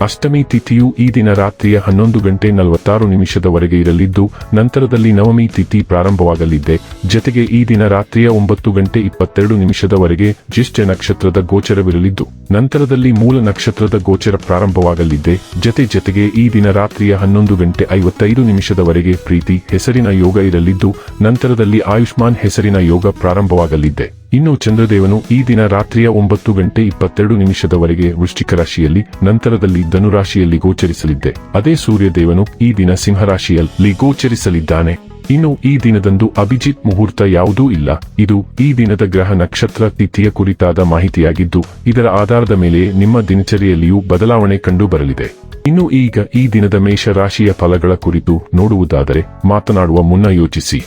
ಅಷ್ಟಮಿ ತಿಥಿಯು ಈ ದಿನ ರಾತ್ರಿಯ ಹನ್ನೊಂದು ಗಂಟೆ ನಲವತ್ತಾರು ನಿಮಿಷದವರೆಗೆ ಇರಲಿದ್ದು, ನಂತರದಲ್ಲಿ ನವಮಿ ತಿಥಿ ಪ್ರಾರಂಭವಾಗಲಿದೆ. ಜತೆಗೆ ಈ ದಿನ ರಾತ್ರಿಯ ಒಂಬತ್ತು ಗಂಟೆ ಇಪ್ಪತ್ತೆರಡು ನಿಮಿಷದವರೆಗೆ ಜ್ಯೇಷ್ಠ ನಕ್ಷತ್ರದ ಗೋಚರವಿರಲಿದ್ದು, ನಂತರದಲ್ಲಿ ಮೂಲ ನಕ್ಷತ್ರದ ಗೋಚರ ಪ್ರಾರಂಭವಾಗಲಿದೆ. ಜತೆ ಜತೆಗೆ ಈ ದಿನ ರಾತ್ರಿಯ ಹನ್ನೊಂದು ಗಂಟೆ ಐವತ್ತೈದು ನಿಮಿಷದವರೆಗೆ ಪ್ರೀತಿ, ಹೆಸರಿನ ಯೋಗ ಇರಲಿದ್ದು, ನಂತರದಲ್ಲಿ ಆಯುಷ್ಮಾನ್ ಹೆಸರಿನ ಯೋಗ ಪ್ರಾರಂಭವಾಗಲಿದೆ. ಇನ್ನು ಚಂದ್ರದೇವನು ಈ ದಿನ ರಾತ್ರಿಯ ಒಂಬತ್ತು ಗಂಟೆ ಇಪ್ಪತ್ತೆರಡು ನಿಮಿಷದವರೆಗೆ ವೃಶ್ಚಿಕ ರಾಶಿಯಲ್ಲಿ ನಂತರದಲ್ಲಿ ಧನುರಾಶಿಯಲ್ಲಿ ಗೋಚರಿಸಲಿದ್ದೆ. ಅದೇ ಸೂರ್ಯದೇವನು ಈ ದಿನ ಸಿಂಹರಾಶಿಯಲ್ಲಿ ಗೋಚರಿಸಲಿದ್ದಾನೆ. ಇನ್ನು ಈ ದಿನದಂದು ಅಭಿಜಿತ್ ಮುಹೂರ್ತ ಯಾವುದೂ ಇಲ್ಲ. ಇದು ಈ ದಿನದ ಗ್ರಹ ನಕ್ಷತ್ರ ತಿಥಿಯ ಕುರಿತಾದ ಮಾಹಿತಿಯಾಗಿದ್ದು, ಇದರ ಆಧಾರದ ಮೇಲೆ ನಿಮ್ಮ ದಿನಚರಿಯಲ್ಲಿಯೂ ಬದಲಾವಣೆ ಕಂಡು ಬರಲಿದೆ ಇನ್ನು ಈಗ ಈ ದಿನದ ಮೇಷ ರಾಶಿಯ ಫಲಗಳ ಕುರಿತು ನೋಡುವುದಾದರೆ ಮಾತನಾಡುವ ಮುನ್ನ ಯೋಚಿಸಿ.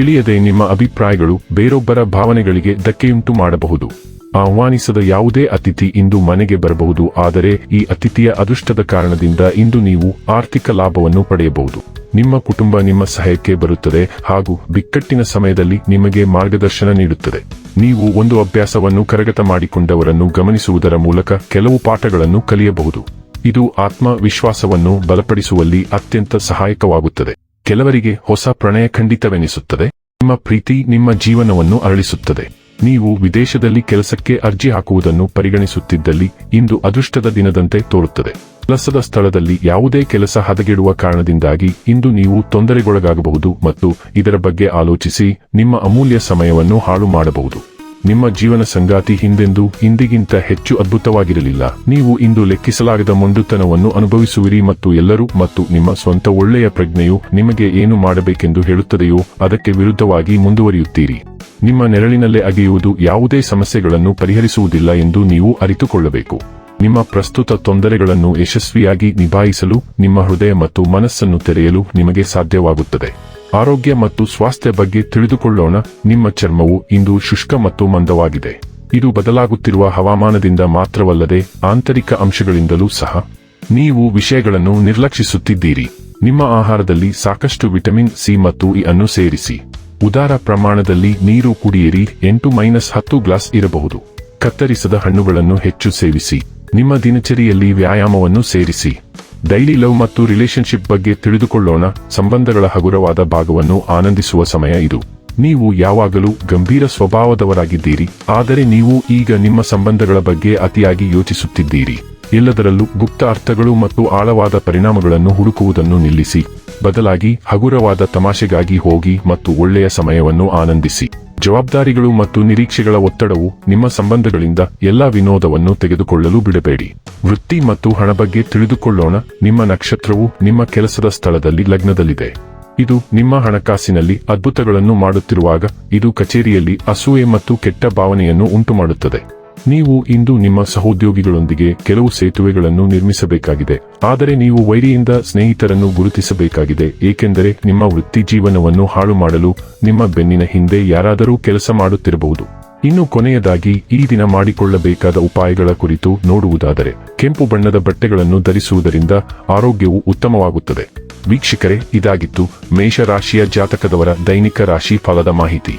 ತಿಳಿಯದೆ ನಿಮ್ಮ ಅಭಿಪ್ರಾಯಗಳು ಬೇರೊಬ್ಬರ ಭಾವನೆಗಳಿಗೆ ಧಕ್ಕೆಯುಂಟು ಮಾಡಬಹುದು. ಆಹ್ವಾನಿಸದ ಯಾವುದೇ ಅತಿಥಿ ಇಂದು ಮನೆಗೆ ಬರಬಹುದು, ಆದರೆ ಈ ಅತಿಥಿಯ ಅದೃಷ್ಟದ ಕಾರಣದಿಂದ ಇಂದು ನೀವು ಆರ್ಥಿಕ ಲಾಭವನ್ನು ಪಡೆಯಬಹುದು. ನಿಮ್ಮ ಕುಟುಂಬ ನಿಮ್ಮ ಸಹಾಯಕ್ಕೆ ಬರುತ್ತದೆ ಹಾಗೂ ಬಿಕ್ಕಟ್ಟಿನ ಸಮಯದಲ್ಲಿ ನಿಮಗೆ ಮಾರ್ಗದರ್ಶನ ನೀಡುತ್ತದೆ. ನೀವು ಒಂದು ಅಭ್ಯಾಸವನ್ನು ಕರಗತ ಮಾಡಿಕೊಂಡವರನ್ನು ಗಮನಿಸುವುದರ ಮೂಲಕ ಕೆಲವು ಪಾಠಗಳನ್ನು ಕಲಿಯಬಹುದು. ಇದು ಆತ್ಮವಿಶ್ವಾಸವನ್ನು ಬಲಪಡಿಸುವಲ್ಲಿ ಅತ್ಯಂತ ಸಹಾಯಕವಾಗುತ್ತದೆ. ಕೆಲವರಿಗೆ ಹೊಸ ಪ್ರಣಯ ಖಂಡಿತವೆನಿಸುತ್ತದೆ. ನಿಮ್ಮ ಪ್ರೀತಿ ನಿಮ್ಮ ಜೀವನವನ್ನು ಅರಳಿಸುತ್ತದೆ. ನೀವು ವಿದೇಶದಲ್ಲಿ ಕೆಲಸಕ್ಕೆ ಅರ್ಜಿ ಹಾಕುವುದನ್ನು ಪರಿಗಣಿಸುತ್ತಿದ್ದಲ್ಲಿ ಇಂದು ಅದೃಷ್ಟದ ದಿನದಂತೆ ತೋರುತ್ತದೆ. ಕೆಲಸದ ಸ್ಥಳದಲ್ಲಿ ಯಾವುದೇ ಕೆಲಸ ಹದಗೆಡುವ ಕಾರಣದಿಂದಾಗಿ ಇಂದು ನೀವು ತೊಂದರೆಗೊಳಗಾಗಬಹುದು ಮತ್ತು ಇದರ ಬಗ್ಗೆ ಆಲೋಚಿಸಿ ನಿಮ್ಮ ಅಮೂಲ್ಯ ಸಮಯವನ್ನು ಹಾಳು ಮಾಡಬಹುದು. ನಿಮ್ಮ ಜೀವನ ಸಂಗಾತಿ ಹಿಂದೆಂದೂ ಇಂದಿಗಿಂತ ಹೆಚ್ಚು ಅದ್ಭುತವಾಗಿರಲಿಲ್ಲ. ನೀವು ಇಂದು ಲೆಕ್ಕಿಸಲಾಗದ ಮೊಂಡುತನವನ್ನು ಅನುಭವಿಸುವಿರಿ ಮತ್ತು ಎಲ್ಲರೂ ಮತ್ತು ನಿಮ್ಮ ಸ್ವಂತ ಒಳ್ಳೆಯ ಪ್ರಜ್ಞೆಯು ನಿಮಗೆ ಏನು ಮಾಡಬೇಕೆಂದು ಹೇಳುತ್ತದೆಯೋ ಅದಕ್ಕೆ ವಿರುದ್ಧವಾಗಿ ಮುಂದುವರಿಯುತ್ತೀರಿ. ನಿಮ್ಮ ನೆರಳಿನಲ್ಲೇ ಅಗೆಯುವುದು ಯಾವುದೇ ಸಮಸ್ಯೆಗಳನ್ನು ಪರಿಹರಿಸುವುದಿಲ್ಲ ಎಂದು ನೀವು ಅರಿತುಕೊಳ್ಳಬೇಕು. ನಿಮ್ಮ ಪ್ರಸ್ತುತ ತೊಂದರೆಗಳನ್ನು ಯಶಸ್ವಿಯಾಗಿ ನಿಭಾಯಿಸಲು ನಿಮ್ಮ ಹೃದಯ ಮತ್ತು ಮನಸ್ಸನ್ನು ತೆರೆಯಲು ನಿಮಗೆ ಸಾಧ್ಯವಾಗುತ್ತದೆ. ಆರೋಗ್ಯ ಮತ್ತು ಸ್ವಾಸ್ಥ್ಯ ಬಗ್ಗೆ ತಿಳಿದುಕೊಳ್ಳೋಣ. ನಿಮ್ಮ ಚರ್ಮವು ಇಂದು ಶುಷ್ಕ ಮತ್ತು ಮಂದವಾಗಿದೆ. ಇದು ಬದಲಾಗುತ್ತಿರುವ ಹವಾಮಾನದಿಂದ ಮಾತ್ರವಲ್ಲದೆ ಆಂತರಿಕ ಅಂಶಗಳಿಂದಲೂ ಸಹ. ನೀವು ವಿಷಯಗಳನ್ನು ನಿರ್ಲಕ್ಷಿಸುತ್ತಿದ್ದೀರಿ. ನಿಮ್ಮ ಆಹಾರದಲ್ಲಿ ಸಾಕಷ್ಟು ವಿಟಮಿನ್ ಸಿ ಮತ್ತು ಇ ಅನ್ನು ಸೇರಿಸಿ. ಉದಾರ ಪ್ರಮಾಣದಲ್ಲಿ ನೀರು ಕುಡಿಯಿರಿ. ಎಂಟು ಮೈನಸ್ ಹತ್ತು ಗ್ಲಾಸ್ ಇರಬಹುದು. ಕತ್ತರಿಸದ ಹಣ್ಣುಗಳನ್ನು ಹೆಚ್ಚು ಸೇವಿಸಿ. ನಿಮ್ಮ ದಿನಚರಿಯಲ್ಲಿ ವ್ಯಾಯಾಮವನ್ನು ಸೇರಿಸಿ. ಡೈಲಿ ಲವ್ ಮತ್ತು ರಿಲೇಶನ್ಶಿಪ್ ಬಗ್ಗೆ ತಿಳಿದುಕೊಳ್ಳೋಣ. ಸಂಬಂಧಗಳ ಹಗುರವಾದ ಭಾಗವನ್ನು ಆನಂದಿಸುವ ಸಮಯ ಇದು. ನೀವು ಯಾವಾಗಲೂ ಗಂಭೀರ ಸ್ವಭಾವದವರಾಗಿದ್ದೀರಿ. ಆದರೆ ನೀವು ಈಗ ನಿಮ್ಮ ಸಂಬಂಧಗಳ ಬಗ್ಗೆ ಅತಿಯಾಗಿ ಯೋಚಿಸುತ್ತಿದ್ದೀರಿ. ಎಲ್ಲದರಲ್ಲೂ ಗುಪ್ತ ಅರ್ಥಗಳು ಮತ್ತು ಆಳವಾದ ಪರಿಣಾಮಗಳನ್ನು ಹುಡುಕುವುದನ್ನು ನಿಲ್ಲಿಸಿ. ಬದಲಾಗಿ ಹಗುರವಾದ ತಮಾಷೆಗಾಗಿ ಹೋಗಿ ಮತ್ತು ಒಳ್ಳೆಯ ಸಮಯವನ್ನು ಆನಂದಿಸಿ. ಜವಾಬ್ದಾರಿಗಳು ಮತ್ತು ನಿರೀಕ್ಷೆಗಳ ಒತ್ತಡವು ನಿಮ್ಮ ಸಂಬಂಧಗಳಿಂದ ಎಲ್ಲಾ ವಿನೋದವನ್ನು ತೆಗೆದುಕೊಳ್ಳಲು ಬಿಡಬೇಡಿ. ವೃತ್ತಿ ಮತ್ತು ಹಣ ಬಗ್ಗೆ ತಿಳಿದುಕೊಳ್ಳೋಣ. ನಿಮ್ಮ ನಕ್ಷತ್ರವು ನಿಮ್ಮ ಕೆಲಸದ ಸ್ಥಳದಲ್ಲಿ ಲಗ್ನದಲ್ಲಿದೆ. ಇದು ನಿಮ್ಮ ಹಣಕಾಸಿನಲ್ಲಿ ಅದ್ಭುತಗಳನ್ನು ಮಾಡುತ್ತಿರುವಾಗ ಇದು ಕಚೇರಿಯಲ್ಲಿ ಅಸೂಯೆ ಮತ್ತು ಕೆಟ್ಟ ಭಾವನೆಯನ್ನು ಉಂಟುಮಾಡುತ್ತದೆ. ನೀವು ಇಂದು ನಿಮ್ಮ ಸಹೋದ್ಯೋಗಿಗಳೊಂದಿಗೆ ಕೆಲವು ಸೇತುವೆಗಳನ್ನು ನಿರ್ಮಿಸಬೇಕಾಗಿದೆ. ಆದರೆ ನೀವು ವೈರಿಯಿಂದ ಸ್ನೇಹಿತರನ್ನು ಗುರುತಿಸಬೇಕಾಗಿದೆ, ಏಕೆಂದರೆ ನಿಮ್ಮ ವೃತ್ತಿ ಜೀವನವನ್ನು ಹಾಳು ಮಾಡಲು ನಿಮ್ಮ ಬೆನ್ನಿನ ಹಿಂದೆ ಯಾರಾದರೂ ಕೆಲಸ ಮಾಡುತ್ತಿರಬಹುದು. ಇನ್ನು ಕೊನೆಯದಾಗಿ, ಈ ದಿನ ಮಾಡಿಕೊಳ್ಳಬೇಕಾದ ಉಪಾಯಗಳ ಕುರಿತು ನೋಡುವುದಾದರೆ, ಕೆಂಪು ಬಣ್ಣದ ಬಟ್ಟೆಗಳನ್ನು ಧರಿಸುವುದರಿಂದ ಆರೋಗ್ಯವು ಉತ್ತಮವಾಗುತ್ತದೆ. ವೀಕ್ಷಕರೇ, ಇದಾಗಿತ್ತು ಮೇಷರಾಶಿಯ ಜಾತಕದವರ ದೈನಿಕ ರಾಶಿ ಫಲದ ಮಾಹಿತಿ.